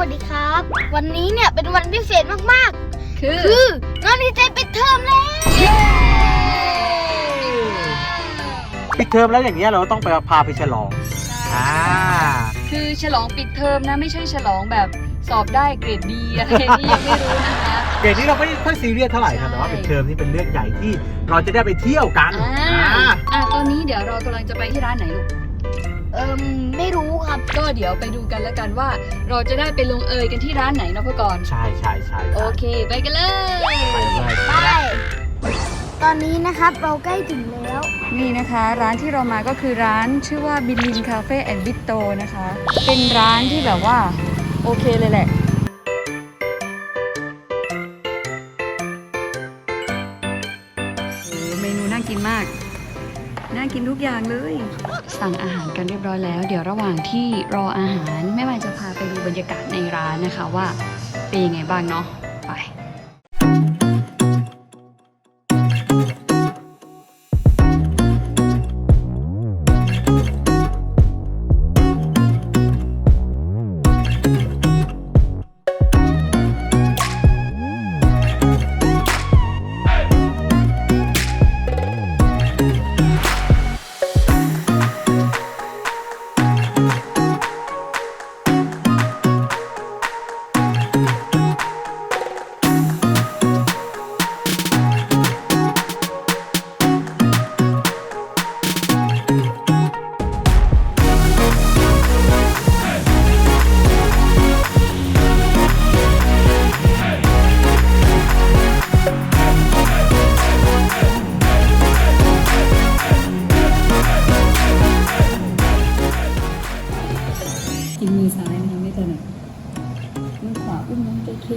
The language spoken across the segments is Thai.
วัสดีครับ วันนี้เนี่ยเป็นวันพิเศษมากคือๆคือ น้องดีเจปิดเทอมแล้วปิดเทอมแล้วอย่างเงี้ยเราต้องไปพาไปฉลองอ่าคือฉลองปิดเทอมนะไม่ใช่ฉลองแบบสอบได้เกรดดีอะไรนี่ยังไม่รู้นะคะเด็กนี้เราไม่ค่อยซีเรียสเท่าไหร่ครับแต่ว่าใช่ปิดเทอมนี่เป็นเรื่องใหญ่ที่เราจะได้ไปเที่ยวกันอ่าอ่าอะตอนนี้เดี๋ยวเรากำลังจะไปที่ร้านไหนลูก เอิมไม่รู้ครับ ก็เดี๋ยวไปดูกันแล้วกันว่า เราจะได้ไปลงเอยกันที่ร้านไหนนะพ่อกรณ์ใช่ใช่ใช่โอเค ไปกันเลยไปเลยไป ตอนนี้นะครับเราใกล้ถึงแล้ว นี่นะคะ ร้านที่เรามาก็คือร้านชื่อว่าบิลินคาเฟ่แอนด์บิโตนะคะ เป็นร้านที่แบบว่า โอเคเลยแหละ โอ้เมนูน่ากินมาก น่ากินทุกอย่างเลย สั่งอาหารกันเรียบร้อยแล้ว เดี๋ยวระหว่างที่รออาหารแม่วายจะพาไปดูบรรยากาศในร้านนะคะว่าเป็นยังไงบ้างเนาะไป อั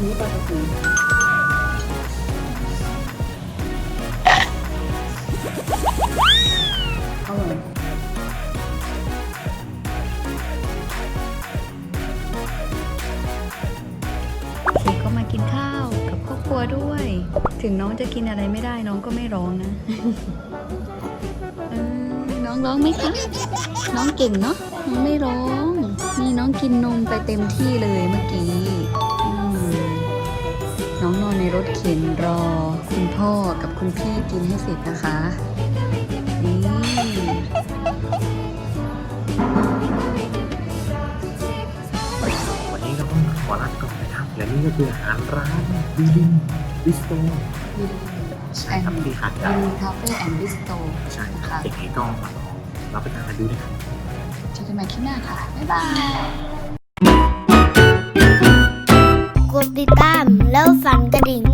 นนี้ปลากระป๋องอร่อยเด็กก็มากินข้าว ด้วย ถึงน้องจะกินอะไรไม่ได้น้องก็ไม่ร้องนะเออน้องร้องไหมคะ น้องเก่งเนาะน้องไม่ร้อง นี่น้องกินนมไปเต็มที่เลยเมื่อกี้อืมน้องนอนในรถเข็นรอ คุณพ่อกับคุณพี่กินให้เสร็จนะคะ ก็คืออาหารร้านบิลินบิสโตใช่ครับที่หาดใหญ่มีคาเฟ่แอนด์บิสโตใช่ครับเด็กนี้ก็มาลองรับประทานกันดูนะครับเจอกันใหม่คลิปหน้าค่ะ บ๊ายบายกดติดตามแล้วสั่นกระดิ่งกันด้วย